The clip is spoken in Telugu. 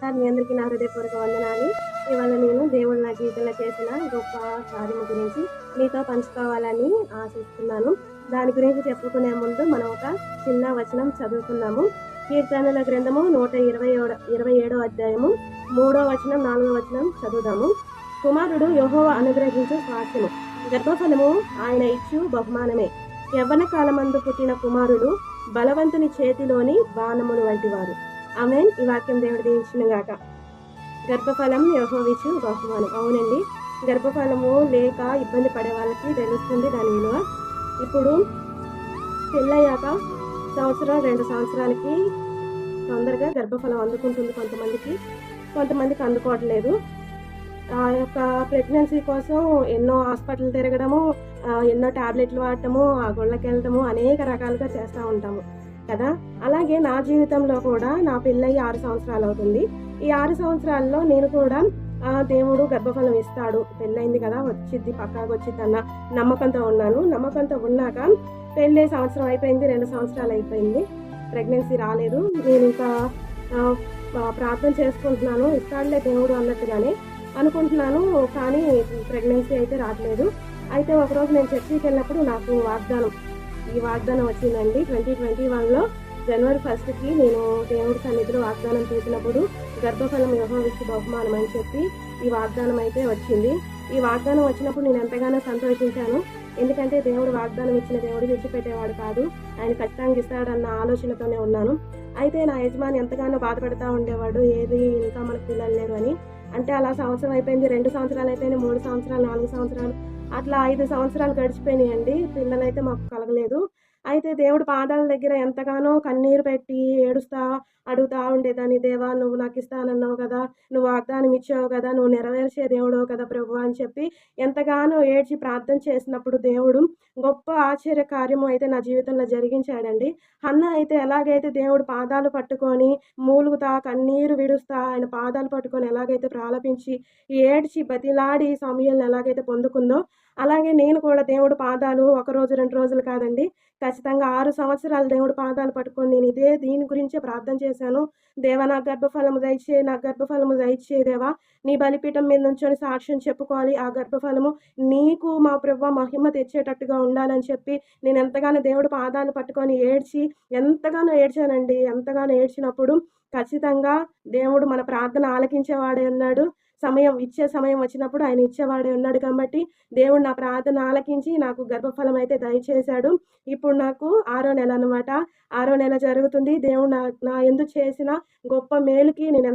సార్ మీ అందరికీ నా హృదయపూర్వక వందనాలు. ఇవాళ నేను దేవుడు నా జీవితంలో చేసిన గొప్ప కార్యము గురించి మీతో పంచుకోవాలని ఆశిస్తున్నాను. దాని గురించి చెప్పుకునే ముందు మనం ఒక చిన్న వచనం చదువుకున్నాము కీర్తనల గ్రంథము నూట ఇరవై ఇరవై ఏడో అధ్యాయము మూడో వచనం నాలుగో వచనం చదువుదాము. కుమారుడు యహోవ అనుగ్రహించు స్వాస్థ్యము గర్భఫలము ఆయన ఇచ్చు బహుమానమే. యవ్వన కాలమందు పుట్టిన కుమారుడు బలవంతుని చేతిలోని బాణములు వంటివారు. ఆమె ఈ వాక్యం దేవుడు దీవించిన గాక. గర్భఫలం యహోవిచ్చు బహుమానం. అవునండి గర్భఫలము లేక ఇబ్బంది పడే వాళ్ళకి తెలుస్తుంది దాని విలువ. ఇప్పుడు పెళ్ళయ్యాక సంవత్సరం రెండు సంవత్సరాలకి తొందరగా గర్భఫలం అందుకుంటుంది కొంతమందికి. కొంతమందికి అందుకోవట్లేదు. ఆ యొక్క ప్రెగ్నెన్సీ కోసం ఎన్నో హాస్పిటల్ తిరగడము ఎన్నో టాబ్లెట్లు వాడటము ఆ గుళ్ళకి వెళ్ళటము అనేక రకాలుగా చేస్తూ ఉంటాము. కదా? అలాగే నా జీవితంలో కూడా నా పెళ్ళయి ఆరు సంవత్సరాలు అవుతుంది. ఈ ఆరు సంవత్సరాల్లో నేను కూడా దేవుడు గర్భఫలం ఇస్తాడు. పెళ్ళయింది కదా వచ్చిద్ది పక్కాగా వచ్చిద్ది అన్న నమ్మకంతో ఉన్నాను. నమ్మకంతో ఉన్నాక పెళ్ళే సంవత్సరం అయిపోయింది రెండు సంవత్సరాలు అయిపోయింది. ప్రెగ్నెన్సీ రాలేదు. నేను ఇంకా ప్రార్థన చేసుకుంటున్నాను. ఇస్తాడులే దేవుడు అన్నట్టుగానే అనుకుంటున్నాను. కానీ ప్రెగ్నెన్సీ అయితే రావట్లేదు. అయితే ఒకరోజు నేను చర్చికి వెళ్ళినప్పుడు నాకు వాగ్దానం ఈ వాగ్దానం వచ్చిందండి. ట్వంటీ ట్వంటీ వన్లో జనవరి ఫస్ట్కి నేను దేవుడి సన్నిధిలో వాగ్దానం చేసినప్పుడు గర్భఫలం వ్యవహరించి బహుమానం అని చెప్పి ఈ వాగ్దానం అయితే వచ్చింది. ఈ వాగ్దానం వచ్చినప్పుడు నేను ఎంతగానో సంతోషించాను. ఎందుకంటే దేవుడు వాగ్దానం ఇచ్చిన దేవుడు విడిచిపెట్టేవాడు కాదు. ఆయన ఖచ్చితంగా ఇస్తాడన్న ఆలోచనతోనే ఉన్నాను. అయితే నా యజమాని ఎంతగానో బాధపడతా ఉండేవాడు. ఏది ఇంకా మనకు పిల్లలు లేరు అని. అంటే అలా సంవత్సరం అయిపోయింది రెండు సంవత్సరాలు అయిపోయింది మూడు సంవత్సరాలు నాలుగు సంవత్సరాలు. అట్లా ఐదు సంవత్సరాలు గడిచిపోయినాయండి. పిల్లలైతే మాకు కలగలేదు. అయితే దేవుడు పాదాల దగ్గర ఎంతగానో కన్నీరు పెట్టి ఏడుస్తా అడుగుతా ఉండేదాన్ని. దేవా నువ్వు నాకు ఇస్తానన్నావు కదా నువ్వు వాగ్దానం ఇచ్చావు కదా నువ్వు నెరవేర్చే దేవుడో కదా ప్రభు అని చెప్పి ఎంతగానో ఏడ్చి ప్రార్థన చేసినప్పుడు దేవుడు గొప్ప ఆశ్చర్య కార్యము అయితే నా జీవితంలో జరిగించాడండి. అన్న అయితే ఎలాగైతే దేవుడు పాదాలు పట్టుకొని మూలుగుతా కన్నీరు విడుస్తా ఆయన పాదాలు పట్టుకొని ఎలాగైతే ప్రాలపించి ఏడ్చి బతిలాడి సమయాలను ఎలాగైతే పొందుకుందో అలాగే నేను కూడా దేవుడు పాదాలు ఒక రోజు రెండు రోజులు కాదండి ఖచ్చితంగా ఆరు సంవత్సరాలు దేవుడు పాదాలు పట్టుకొని నేను ఇదే దీని గురించే ప్రార్థన చేశాను. దేవా నా గర్భఫలము దయచే నా గర్భఫలము దయచే దేవా నీ బలిపీఠం మీద నుంచొని సాక్ష్యం చెప్పుకోవాలి. ఆ గర్భఫలము నీకు మా ప్రభు మహిమ తెచ్చేటట్టుగా ఉండాలని చెప్పి నేను ఎంతగానో దేవుడు పాదాలు పట్టుకొని ఏడ్చి ఎంతగానో ఏడ్చానండి. ఎంతగానో ఏడ్చినప్పుడు ఖచ్చితంగా దేవుడు మన ప్రార్థన ఆలకించేవాడే ఉన్నాడు సమయం ఇచ్చే సమయం వచ్చినప్పుడు ఆయన ఇచ్చేవాడే ఉన్నాడు కాబట్టి దేవుడు నా ప్రార్థన ఆలకించి నాకు గర్భఫలం అయితే దయచేశాడు. ఇప్పుడు నాకు ఆరో నెల అనమాట ఆరో నెల జరుగుతుంది. దేవుడు నా నా ఎందు చేసిన గొప్ప మేలుకి నేను